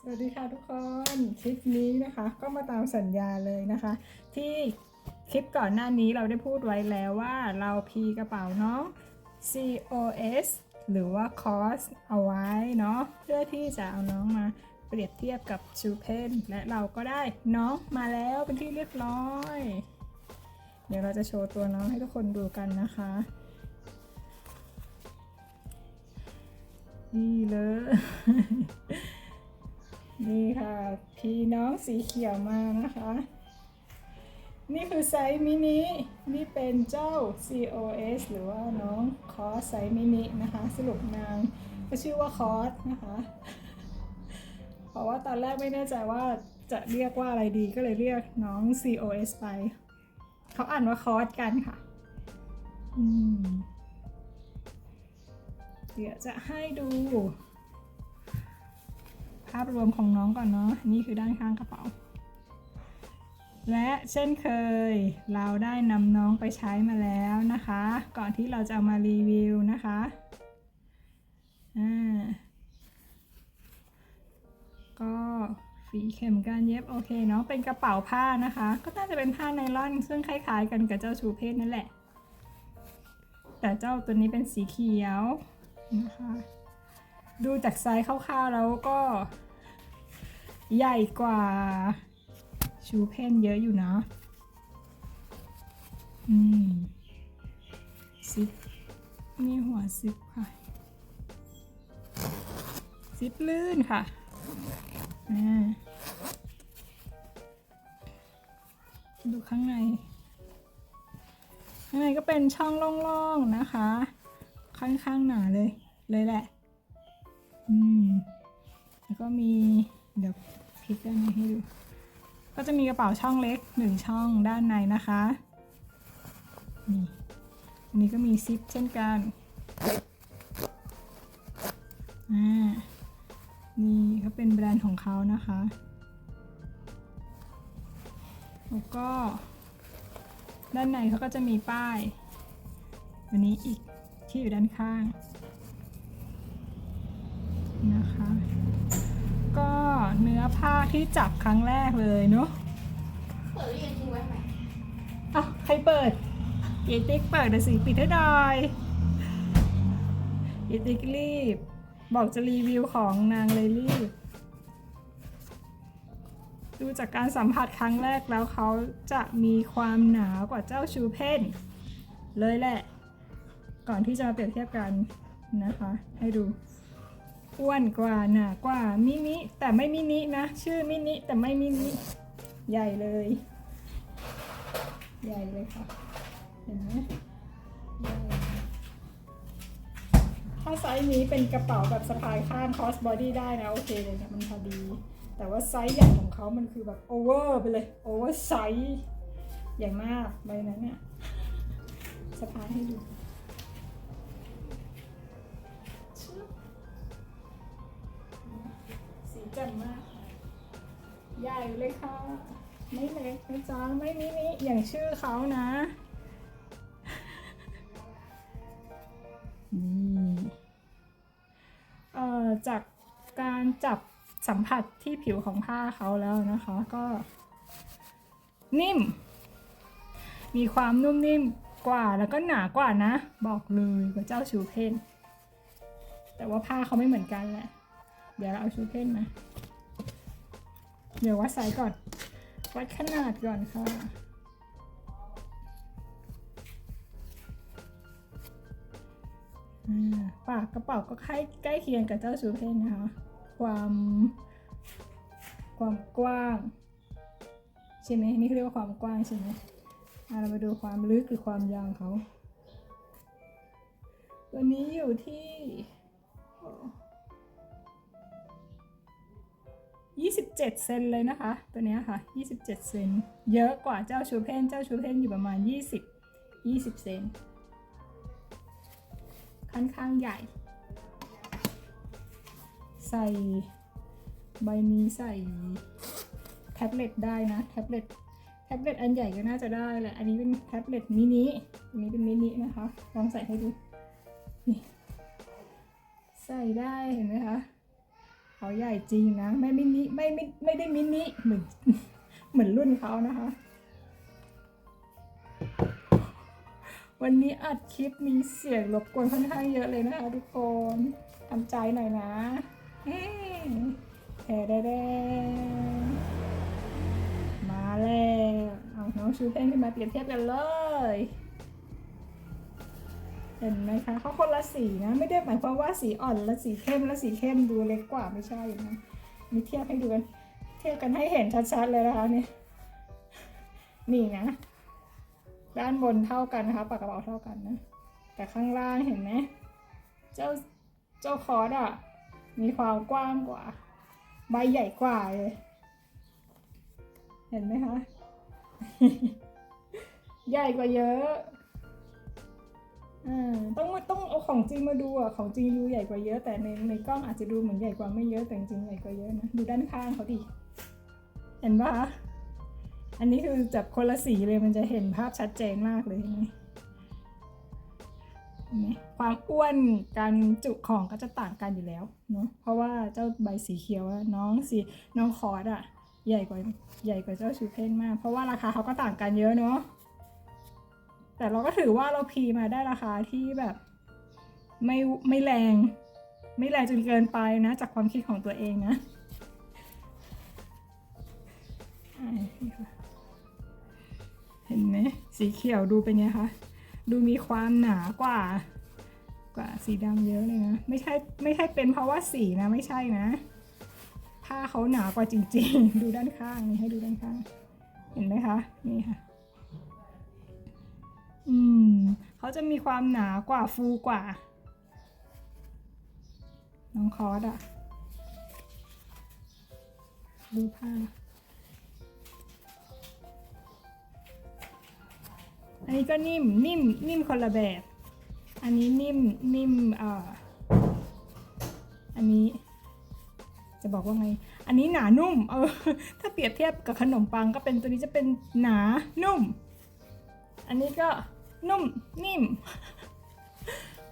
สวัสดีค่ะทุกคนคลิปนี้นะคะ ก็มาตามสัญญาเลยนะคะ ที่คลิปก่อนหน้านี้เราได้พูดไว้แล้วว่าเราพีกระเป๋าน้อง COS หรือว่า COS เอาไว้เนาะเพื่อที่จะเอาน้องมาเปรียบเทียบกับชูเพนและเราก็ได้น้องมาแล้วเป็นที่เรียบร้อย เดี๋ยวเราจะโชว์ตัวน้องให้ทุกคนดูกันนะคะ นี่เลย นี่ค่ะ พี่น้องสีเขียวมานะคะ นี่คือไซส์มินิ นี่เป็นเจ้า COS หรือว่าน้องคอสไซส์มินินะคะ สรุปนางก็ชื่อว่าคอสนะคะ เพราะว่าตอนแรกไม่แน่ใจว่าจะเรียกว่าอะไรดีก็เลยเรียกน้อง COS ไป เขาอ่านว่าคอสกันค่ะ อืมเดี๋ยวจะให้ดู ภาพรวมของน้องก่อนเนาะนี่คือด้านข้างกระเป๋า และเช่นเคย เราได้นำน้องไปใช้มาแล้วนะคะ ก่อนที่เราจะเอามารีวิวนะคะอ่าก็ฝีเข็มการเย็บโอเคเนาะเป็นกระเป๋าผ้านะคะ ก็น่าจะเป็นผ้าไนล่อน ซึ่งคล้ายๆกันกับเจ้าชูเพศนั่นแหละ แต่เจ้าตัวนี้เป็นสีเขียวนะคะ ดูจากไซส์คร่าวๆแล้วก็ ใหญ่กว่า ชูเพนเยอะอยู่นะอืมซิปนี่หัวซิปค่ะ ซิปลื่นค่ะอ่าดูข้างใน ข้างในก็เป็นช่องโล่งๆนะคะ ค่อนข้างหนาเลยเลยแหละ อืม แล้วก็มี เดี๋ยวพลิกด้านนี้ให้ดู ก็จะมีกระเป๋าช่องเล็กหนึ่งช่องด้านในนะคะ นี่ อันนี้ก็มีซิปเช่นกัน อ่า นี่ก็เป็นแบรนด์ของเขานะคะ แล้วก็ ด้านในเขาก็จะมีป้ายอันนี้อีกที่อยู่ด้านข้าง นะคะ ก็ เนื้อผ้าที่จับครั้งแรกเลยเนาะเปิดเรียนทิ้งไว้ไหมอ้าวใครเปิดเยติ๊กเปิดนะสิปิดให้หน่อยเยติ๊กรีบ บอกจะรีวิวของนางเลยรีบ ดูจากการสัมผัสครั้งแรกแล้วเขาจะมีความหนากว่าเจ้าชูเพนเลยแหละ ก่อนที่จะมาเปรียบเทียบกันนะคะ ให้ดู อ้วนกว่าหนากว่ามินิแต่ไม่มินินะ ชื่อมินิแต่ไม่มินิใหญ่เลย ใหญ่เลยค่ะ เห็นไหมใหญ่ถ้าไซส์นี้เป็นกระเป๋าแบบสะพายข้างคอสบอดี้ได้นะ โอเคเลยเนี่ยมันพอดี แต่ว่าไซส์ใหญ่ของเขามันคือแบบโอเวอร์ไปเลยโอเวอร์ไซส์ใหญ่มากใบนั้นเนี่ยสะพายให้ดู จ่มมาก ใหญ่เลยค่ะ ไม่เล็กนะจ๊ะไม่มินิอย่างชื่อเขานะ นี่เอ่อจากการจับสัมผัสที่ผิวของผ้าเขาแล้วนะคะก็นิ่ม มีความนุ่มนิ่มกว่าแล้วก็หนากว่านะ บอกเลยกว่าเจ้าชูเพนแต่ว่าผ้าเขาไม่เหมือนกันแหละ เดี๋ยวเราเอาชูเพนมาเดี๋ยววัดไซส์ก่อน วัดขนาดก่อนค่ะอ่าปากกระเป๋าก็ใกล้ใกล้เคียงกับเจ้าชูเพนนะคะ ความ ความกว้างใช่ไหมนี่เขาเรียกว่าความกว้างใช่ไหมอ่าเรามาดูความลึกหรือความยาวเขา ตัวนี้อยู่ที่ 27 เซนเลยนะคะ ตัวนี้ยค่ะ 27 เซน เยอะกว่าเจ้าชูเพน เจ้าชูเพนอยู่ประมาณ 20 20 เซน ค่อนข้างใหญ่ ใส่ใบนี้ใส่แท็บเล็ตได้นะ แท็บเล็ต แท็บเล็ตอันใหญ่ก็น่าจะได้แหละ อันนี้เป็นแท็บเล็ตมินิอันนี้เป็นมินินะคะ ลองใส่ให้ดู นี่ ใส่ได้เห็นไหมคะ เขาใหญ่จริงนะ ไม่มินิไม่ไม่ไม่ได้มินิเหมือนเหมือนรุ่นเขานะคะ วันนี้อัดคลิปมีเสียงรบกวนค่อนข้างเยอะเลยนะคะทุกคนทำใจหน่อยนะเฮ้แท้แด้มาแล้วเอาน้องชูเพนขึ้นมาเปรียบเทียบกันเลย เห็นไหมคะเขาคนละสีนะไม่ได้หมายความว่าสีอ่อนและสีเข้มและสีเข้มดูเล็กกว่าไม่ใช่นะมีเทียบให้ดูกันเทียบกันให้เห็นชัดๆเลยนะคะนี่นี่นะ ด้านบนเท่ากันนะคะปากกระเป๋าเท่ากันนะ แต่ข้างล่างเห็นไหมเจ้าเจ้าคอร์ดอะมีความกว้างกว่า ใบใหญ่กว่าเลยเห็นไหมคะ ใหญ่กว่าเยอะ ต้องต้องเอาของจริงมาดูอะของจริงดูใหญ่กว่าเยอะ แต่ในในกล้องอาจจะดูเหมือนใหญ่กว่าไม่เยอะแต่จริงๆใหญ่กว่าเยอะนะดูด้านข้างเขาดิเห็นปะคะอันนี้คือจับคนละสีเลยมันจะเห็นภาพชัดเจนมากเลยเห็นไหมเห็นไหมความอ้วนการจุของก็จะต่างกันอยู่แล้วเนาะเพราะว่าเจ้าใบสีเขียวอะน้องสีน้องคอร์ดอะใหญ่กว่าใหญ่กว่าเจ้าชูเพนมาก เพราะว่าราคาเขาก็ต่างกันเยอะเนาะ แต่เราก็ถือว่าเราพีมาได้ราคาที่แบบไม่ไม่แรง ไม่แรงจนเกินไปนะ จากความคิดของตัวเองนะเห็นไหมสีเขียวดูเป็นไงคะ ดูมีความหนากว่า กว่าสีดำเยอะเลยนะ ไม่ใช่ไม่ใช่เป็นเพราะว่าสีนะไม่ใช่นะผ้าเขาหนากว่าจริง ๆ ดูด้านข้างนี่ให้ดูด้านข้าง เห็นไหมคะ นี่ค่ะ อืมเขาจะมีความหนากว่าฟูกว่า น้องคอร์สอะดูผ้า อันนี้ก็นิ่มนิ่มนิ่มคนละแบบ อันนี้นิ่มนิ่มเอ่ออันนี้ จะบอกว่าไง อันนี้หนานุ่ม เออ ถ้าเปรียบเทียบกับขนมปังก็เป็นตัวนี้จะเป็นหนานุ่ม อันนี้ก็ นุ่มนิ่ม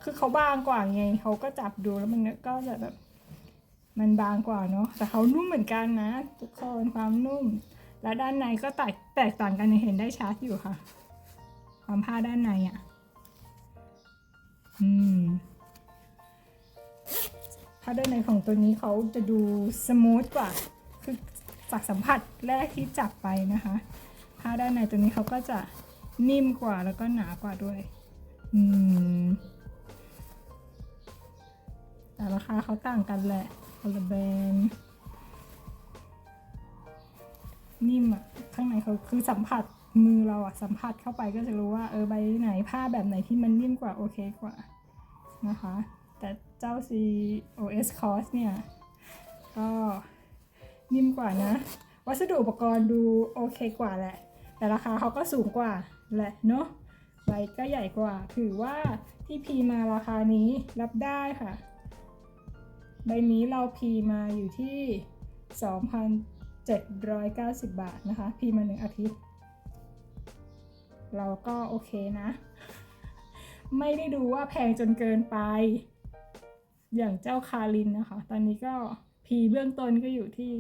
คือเขาบางกว่าไงเขาก็จับดูแล้วมันก็จะแบบ มันบางกว่าเนาะแต่เขานุ่มเหมือนกันนะ ทุกคนความนุ่ม และด้านในก็แตกแตกต่างกันเห็นได้ชัดอยู่ค่ะ ความผ้าด้านในอะ่ะ อืมผ้าด้านในของตัวนี้เขาจะดูสมูทกว่า คือจากสัมผัสแรกที่จับไปนะคะผ้าด้านในตัวนี้เขาก็จะ นิ่มกว่าแล้วก็หนากว่าด้วย อืม แต่ราคาเขาต่างกันแหละคนละแบรนด์นิ่มอะข้างในเขาคือสัมผัสมือเราอะสัมผัสเข้าไปก็จะรู้ว่า เออใบไหนผ้าแบบไหนที่มันนิ่มกว่าโอเคกว่านะคะ แต่เจ้า COS Cos เนี่ย ก็นิ่มกว่านะ วัสดุอุปกรณ์ดูโอเคกว่าแหละ แต่ราคาเขาก็สูงกว่า แหละเนาะใบก็ใหญ่กว่า ถือว่าที่พีมาราคานี้รับได้ค่ะ ใบนี้เราพีมาอยู่ที่ 2,790 บาทนะคะ พีมาหนึ่งอาทิตย์ เราก็โอเคนะ ไม่ได้ดูว่าแพงจนเกินไป อย่างเจ้าคารินนะคะ ตอนนี้ก็พีเบื้องต้นก็อยู่ที่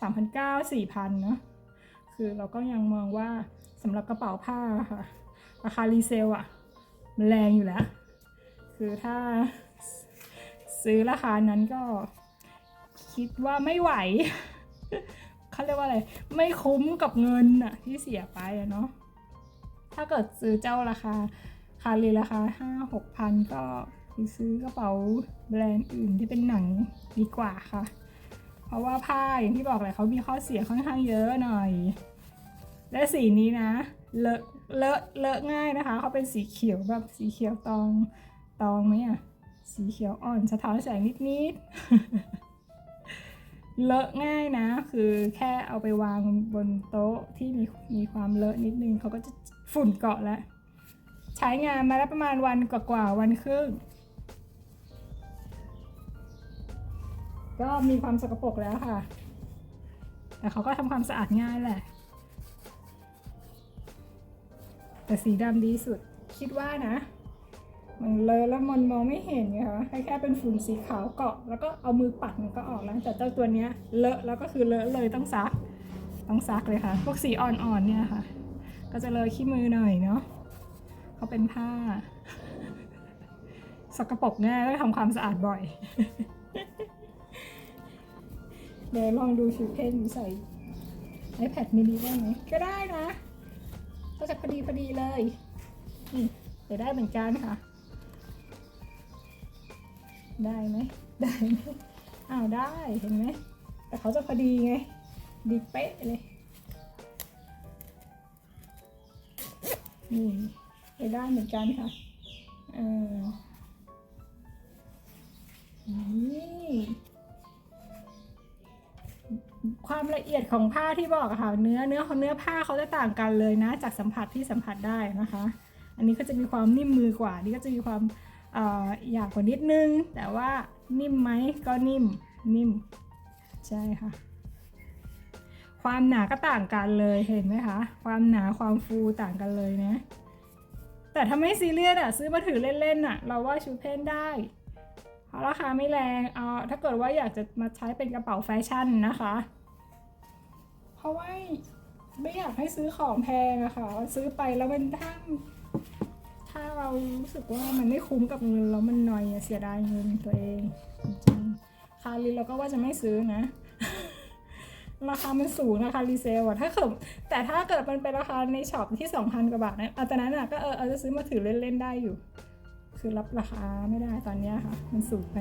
3,900 4,000เนอะคือเราก็ยังมองว่า สำหรับกระเป๋าผ้าค่ะ ราคารีเซลอะมันแรงอยู่แล้ว คือถ้าซื้อราคานั้นก็คิดว่าไม่ไหวเขาเรียกว่าอะไร ไม่คุ้มกับเงินอะที่เสียไปอะเนาะถ้าเกิดซื้อเจ้าราคาคารีราคาห้าหกพันก็ไปซื้อกระเป๋าแบรนด์อื่นที่เป็นหนังดีกว่าค่ะ เพราะว่าผ้าอย่างที่บอกแหละเขามีข้อเสียค่อนข้างเยอะหน่อย และสีนี้นะ เลอะเลอะเลอะง่ายนะคะ เขาเป็นสีเขียวแบบสีเขียวตองตองไหมอะสีเขียวอ่อนสะท้อนแสงนิดๆ เลอะง่ายนะ คือแค่เอาไปวางบนโต๊ะที่มีมีความเลอะนิดนึงเขาก็จะฝุ่นเกาะแล้ว ใช้งานมาแล้วประมาณวันกว่าๆวันครึ่งก็มีความสกปรกแล้วค่ะ แต่เขาก็ทำความสะอาดง่ายแหละ แต่สีดำดีสุดคิดว่านะ มันเลอะแล้วมันมองไม่เห็นไงคะแค่แค่เป็นฝุ่นสีขาวเกาะ แล้วก็เอามือปัดมันก็ออกแล้วแต่เจ้าตัวเนี้ยเลอะแล้วก็คือเลอะเลยต้องซัก ต้องซักเลยค่ะ พวกสีอ่อนๆเนี่ยค่ะ ก็จะเลอะขี้มือหน่อยเนาะเขาเป็นผ้าสกปรกง่ายก็ทำความสะอาดบ่อย เดี๋ยวลองดูชิวเพนใส่ iPad mini ได้ไหมก็ได้นะ ก็จะพอดีพอดีเลยนี่เดี๋ยวได้เหมือนกันค่ะ ได้ไหมได้ไหมอ้าวได้เห็นไหมแต่เขาจะพอดีไง ดีเป๊ะเลยนี่ไปได้เหมือนกันค่ะเออนี่ ความละเอียดของผ้าที่บอกค่ะ เนื้อเนื้อของเนื้อผ้าเขาจะต่างกันเลยนะ จากสัมผัสที่สัมผัสได้นะคะ อันนี้ก็จะมีความนิ่มมือกว่า นี่ก็จะมีความหยาบกว่านิดนึง แต่ว่านิ่มไหมก็นิ่มนิ่ม ใช่ค่ะ ความหนาก็ต่างกันเลยเห็นไหมคะ ความหนาความฟูต่างกันเลยนะแต่ถ้าไม่ซีเรียสอะซื้อมาถือเล่นๆอะเราว่าชูเพนได้ ราราคาไม่แรงเอาถ้าเกิดว่าอยากจะมาใช้เป็นกระเป๋าแฟชั่นนะคะ เพราะว่าไม่อยากให้ซื้อของแพงอะค่ะซื้อไปแล้วมันถ้าถ้าเรารู้สึกว่ามันไม่คุ้มกับเงินแล้วมันหน่อยเสียดายเงินตัวเองจริงคาริเราก็ว่าจะไม่ซื้อนะ ราคามันสูงราคารีเซลอะถ้าเกิดแต่ถ้าเกิดมันเป็นราคาในช็อปที่2,000กว่าบาทนะเอาตอนนั้นอะก็เออจะซื้อมาถือเล่นๆได้อยู่ คือรับราคาไม่ได้ตอนนี้ค่ะ มันสูงไป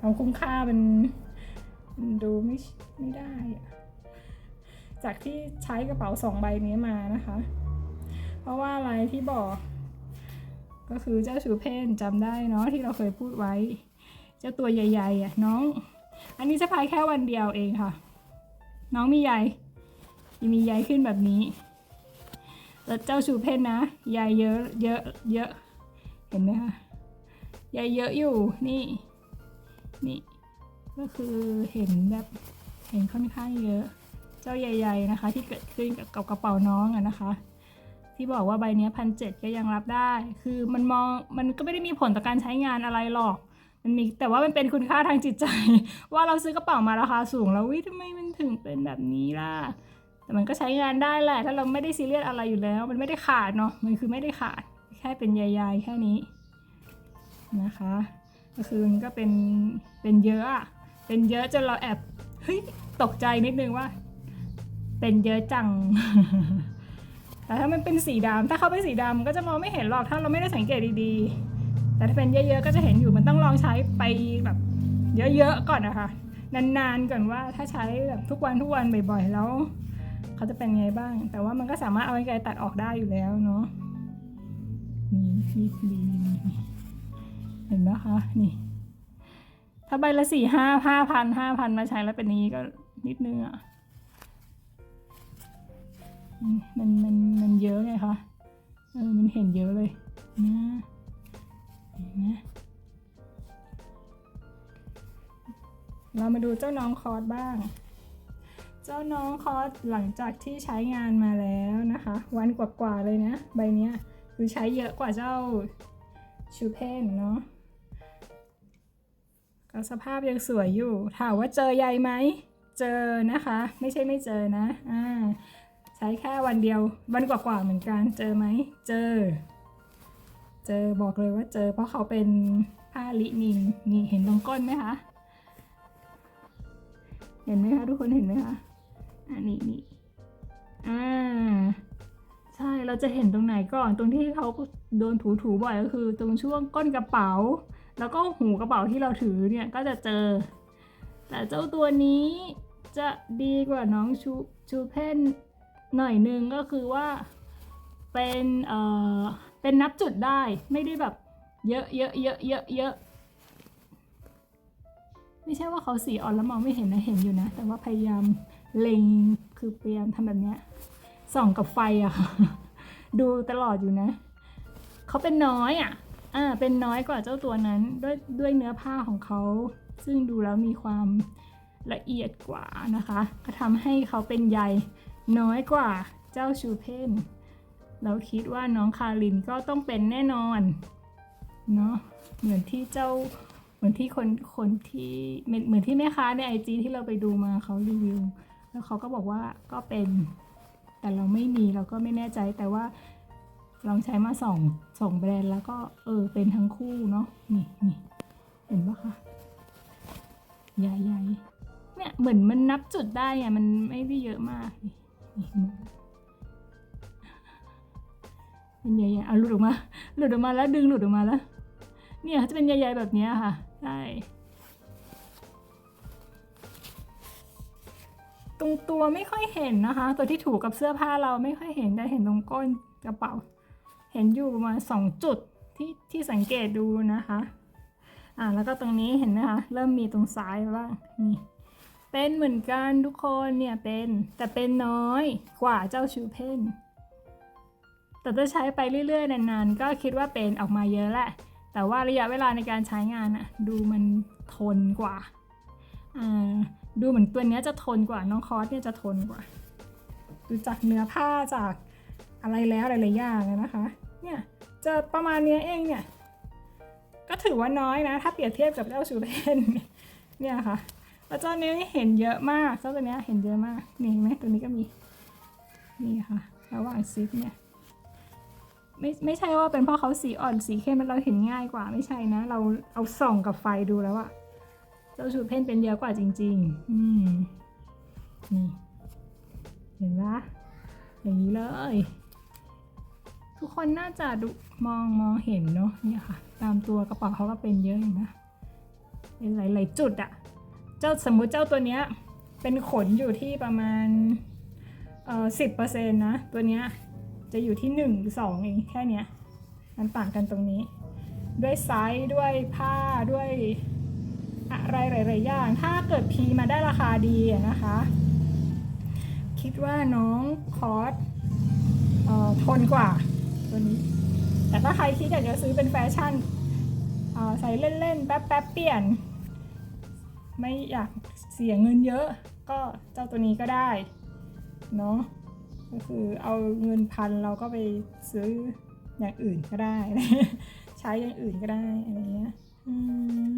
ความคุ้มค่ามันมันดูไม่ไม่ได้อะจากที่ใช้กระเป๋าสองใบนี้มานะคะ เพราะว่าอะไรที่บอก ก็คือเจ้าชูเพนจำได้เนาะที่เราเคยพูดไว้ เจ้าตัวใหญ่ๆอะน้อง อันนี้จะพายแค่วันเดียวเองค่ะ น้องมีใยมีใยขึ้นแบบนี้แล้วเจ้าชูเพนนะใยเยอะเยอะเยอะ เห็นไหมคะใยเยอะอยู่นี่นี่ก็คือเห็นแบบเห็นค่อนข้างเยอะ เจ้าใหญ่ๆนะคะ ที่เกิดขึ้นกับกระเป๋าน้องอะนะคะ ที่บอกว่าใบนี้พันเจ็ดก็ยังรับได้ คือมันมองมันก็ไม่ได้มีผลต่อการใช้งานอะไรหรอกมันมีแต่ว่ามันเป็นคุณค่าทางจิตใจ ว่าเราซื้อกระเป๋ามาราคาสูงแล้ววิทำไมมันถึงเป็นแบบนี้ล่ะแต่มันก็ใช้งานได้แหละ ถ้าเราไม่ได้ซีเรียสอะไรอยู่แล้ว มันไม่ได้ขาดเนาะมันคือไม่ได้ขาด ค่เป็นใยๆแค่นี้นะคะ ก็คือมันก็เป็นเป็นเยอะอะเป็นเยอะจนเราแอบเฮ้ยตกใจนิดนึงว่า เป็นเยอะจัง แต่ถ้ามันเป็นสีดำถ้าเขาเป็นสีดำก็จะมองไม่เห็นหรอกถ้าเราไม่ได้สังเกตดีๆ แต่ถ้าเป็นเยอะๆก็จะเห็นอยู่มันต้องลองใช้ไปแบบเยอะๆก่อนนะคะนานๆก่อนว่าถ้าใช้แบบทุกวันทุกวันบ่อยๆแล้ว เขาจะเป็นไงบ้าง แต่ว่ามันก็สามารถเอาไกรตัดออกได้อยู่แล้วเนาะ นี่นี่ดีนี่เห็นไหมคะนี่ ถ้าใบละสี่ห้าห้าพันห้าพันมาใช้แล้วเป็นนี้ก็นิดนึงอะมันมันมันเยอะไงคะเออมันเห็นเยอะเลยนะนไหมเรามาดูเจ้าน้องคอร์สบ้าง เจ้าน้องคอร์สหลังจากที่ใช้งานมาแล้วนะคะ วันกว่าๆเลยนะ ใบเนี้ย คือใช้เยอะกว่าเจ้าชูเพนเนาะก็สภาพยังสวยอยู่ ถามว่าเจอใยไหม เจอนะคะ ไม่ใช่ไม่เจอนะ อ่า ใช้แค่วันเดียว วันกว่าๆเหมือนกัน เจอไหม เจอ เจอบอกเลยว่าเจอ เพราะเขาเป็นผ้าลินินนี่เห็นตรงก้นไหมคะ เห็นไหมคะทุกคนเห็นไหมคะอันนี้นี่อ่า ใช่เราจะเห็นตรงไหนก่อน ตรงที่เขาโดนถูๆบ่อยก็คือ ตรงช่วงก้นกระเป๋า แล้วก็หูกระเป๋าที่เราถือเนี่ยก็จะเจอ แต่เจ้าตัวนี้จะดีกว่าน้องชูชูเพนหน่อยนึงก็คือว่าเป็นเอ่อเป็นนับจุดได้ไม่ได้แบบเยอะเยอะเยอะเยอะเยอะไม่ใช่ว่าเขาสีอ่อนแล้วมองไม่เห็นนะเห็นอยู่นะ แต่ว่าพยายามเล็งคือพยายามทำแบบเนี้ย ส่องกับไฟอะค่ะดูตลอดอยู่นะเขาเป็นน้อยอะอ่าเป็นน้อยกว่าเจ้าตัวนั้นด้วยด้วยเนื้อผ้าของเขาซึ่งดูแล้วมีความละเอียดกว่านะคะก็ทำให้เขาเป็นใยน้อยกว่าเจ้าชูเพนเราคิดว่าน้องคารินก็ต้องเป็นแน่นอนเนาะเหมือนที่เจ้าเหมือนที่คนคนที่เหมือนเหมือนที่แม่ค้าในไอจีที่เราไปดูมาเขารีวิว แล้วเขาก็บอกว่าก็เป็น แต่เราไม่มีเราก็ไม่แน่ใจแต่ว่าลองใช้มาสองสองแบรนด์แล้วก็เออเป็นทั้งคู่เนาะนี่นี่เห็นปะคะใหญ่ๆเนี่ยเหมือนมันนับจุดได้อะมันไม่ได้เยอะมากนี่นี่เห็นไหมเป็นใหญ่ๆเอาหลุดออกมา หลุดออกมาแล้วดึงหลุดออกมาแล้ว เนี่ยจะเป็นใหญ่ๆแบบนี้ค่ะใช่ รงตัวไม่ค่อยเห็นนะคะ ตัวที่ถูกกับเสื้อผ้าเราไม่ค่อยเห็นแต่เห็นตรงก้นกระเป๋า เห็นอยู่ประมาณสองจุดที่ที่สังเกตดูนะคะ อ่าแล้วก็ตรงนี้เห็นไหมคะเริ่มมีตรงซ้ายบ้างนี่เป็นเหมือนกันทุกคนเนี่ยเป็นแต่เป็นน้อยกว่าเจ้าชูเพนแต่ถ้าใช้ไปเรื่อยๆนานๆก็คิดว่าเป็นออกมาเยอะแหละ แต่ว่าระยะเวลาในการใช้งานอะดูมันทนกว่าอ่า ดูเหมือนตัวเนี้ยจะทนกว่าน้องคอสเนี่ยจะทนกว่า ดูจากเนื้อผ้าจากอะไรแล้วหลายๆอย่างอะนะคะ เนี่ยจะประมาณเนี้ยเองเนี่ย ก็ถือว่าน้อยนะ ถ้าเปรียบเทียบกับเจ้าชูเพนเนี่ยค่ะแล้วเจ้านี้เห็นเยอะมากเจ้าตัวเนี้ยเห็นเยอะมากนี่เห็นไหมตัวนี้ก็มีนี่ค่ะระหว่างซิปเนี่ยไม่ไม่ใช่ว่าเป็นเพราะเขาสีอ่อนสีเข้มแล้วเราเห็นง่ายกว่าไม่ใช่นะ เราเอาส่องกับไฟดูแล้วอะ เจ้าชูเพนเป็นเยอะกว่าจริง ๆ อืมนี่เห็นปะอย่างนี้เลย ทุกคนน่าจะดูมองมองเห็นเนาะเนี่ยค่ะ ตามตัวกระเป๋าเขาก็เป็นเยอะอยู่นะเป็นหลาย ๆ จุดอะเจ้าสมมุติเจ้าตัวเนี้ย เป็นขนอยู่ที่ประมาณเอ่อสิบเปอร์เซ็นต์นะ ตัวเนี้ยจะอยู่ที่หนึ่งหรือสองเองแค่เนี้ยมันต่างกันตรงนี้ ด้วยไซส์ด้วยผ้าด้วย อะไรหลาย ๆ อย่าง ถ้าเกิดพีมาได้ราคาดีนะคะ คิดว่าน้องคอสออทนกว่าตัวนี้ แต่ถ้าใครคิดอยากจะซื้อเป็นแฟชั่นใส่เล่น ๆ แป๊บ ๆ เปลี่ยน ไม่อยากเสียเงินเยอะ ก็เจ้าตัวนี้ก็ได้เนาะก็คือเอาเงินพันเราก็ไปซื้ออย่างอื่นก็ได้ ใช้อย่างอื่นก็ได้อะไรเงี้ย อืม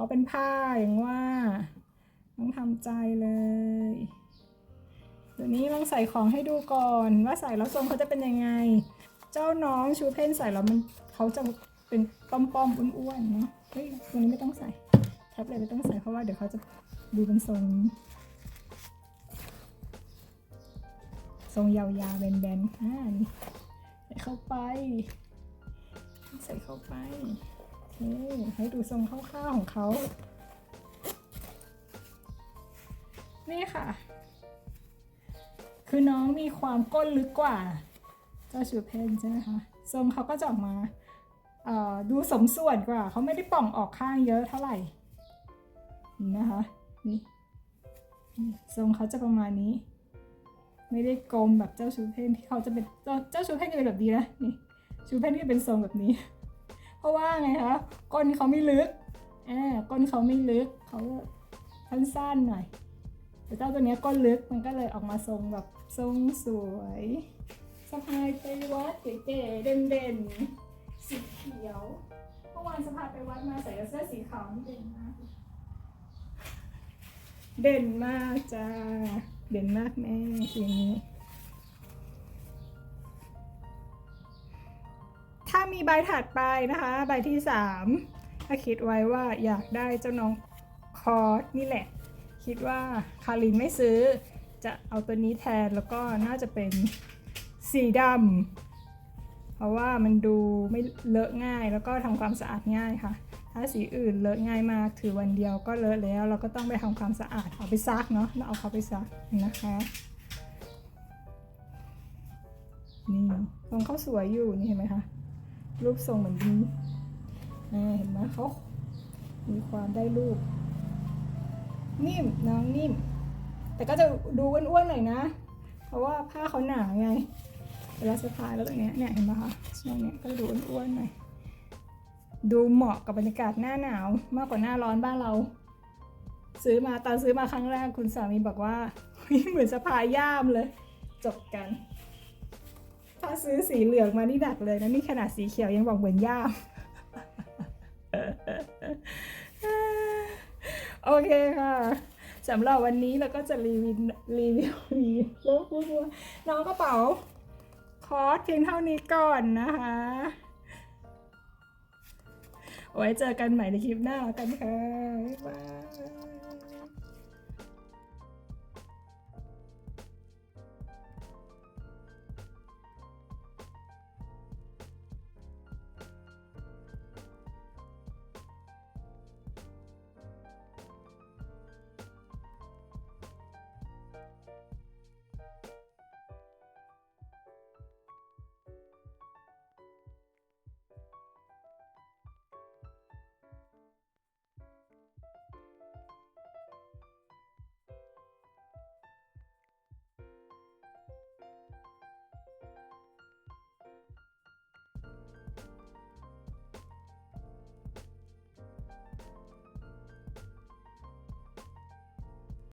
เขาเป็นผ้าอย่างว่า ต้องทำใจเลยเดี๋ยวนี้ลองใส่ของให้ดูก่อนว่าใส่แล้วทรงเขาจะเป็นยังไง เจ้าน้องชูเพนใส่แล้วมันเขาจะเป็นป้อมๆอ้วนๆเนาะเฮ้ยตัวนี้ไม่ต้องใส่แท็บเลยไม่ต้องใส่เพราะว่าเดี๋ยวเขาจะดูเป็นทรงทรงยาวๆแบนๆอ่านี่ใส่เข้าไป ใส่เข้าไป โอเคให้ดูทรงคร่าวๆของเขา นี่ค่ะ คือน้องมีความก้นลึกกว่า เจ้าชูเพนใช่ไหมคะ ทรงเขาก็จะออกมาดูสมส่วนกว่า เขาไม่ได้ป่องออกข้างเยอะเท่าไหร่ นะคะ นี่ ทรงเขาจะประมาณนี้ ไม่ได้กลมแบบเจ้าชูเพนที่เขาจะเป็น เจ้าเจ้าชูเพนจะเป็นแบบนี้นะ นี่ ชูเพนที่เป็นทรงแบบนี้ เพราะว่าไงคะก้นเขาไม่ลึกอ่าก้นเขาไม่ลึกเขาสั้นๆหน่อยแต่เจ้าตัวเนี้ยก้นลึกมันก็เลยออกมาทรงแบบทรงสวยสะพายไปวัดเก๋ๆเด่นๆสีเขียวเมื่อวานสะพายไปวัดมาใส่เสื้อสีขาวเด่นมากเด่นมากจ้าเด่นมากแม่สีนี้ ถ้ามีใบถัดไปนะคะ ใบที่สามถ้าคิดไว้ว่าอยากได้เจ้าน้องคอร์สนี่แหละ คิดว่าคารินไม่ซื้อ จะเอาตัวนี้แทนแล้วก็น่าจะเป็นสีดำเพราะว่ามันดูไม่เลอะง่ายแล้วก็ทำความสะอาดง่ายค่ะ ถ้าสีอื่นเลอะง่ายมากถือวันเดียวก็เลอะแล้ว เราก็ต้องไปทำความสะอาดเอาไปซักเนาะแล้วเอาเขาไปซักนะคะนี่ทรงเขาสวยอยู่นี่เห็นไหมคะ รูปทรงเหมือนดีอ่าเห็นไหมเขา มีความได้รูป นิ่มน้องนิ่ม แต่ก็จะดูอ้วนๆหน่อยนะ เพราะว่าผ้าเขาหนาไง เวลาสะพายแล้วตรงเนี้ยเนี่ยเห็นไหมคะช่วงเนี้ยก็ดูอ้วนๆหน่อย ดูเหมาะกับบรรยากาศหน้าหนาวมากกว่าหน้าร้อนบ้านเรา ซื้อมาตอนซื้อมาครั้งแรกคุณสามีบอกว่าเฮ้ยเหมือนสะพายย่ามเลย จบกัน ถ้าซื้อสีเหลืองมานี่หนักเลยนะนี่ขนาดสีเขียวยังบอกเหมือนย่ามโอเคค่ะสำหรับวันนี้เราก็จะรีวิวรีวิวีโลกพูดว่าน้องกระเป๋า คอร์สเพียงเท่านี้ก่อนนะคะไว้เจอกันใหม่ในคลิปหน้ากันค่ะ บ๊ายบาย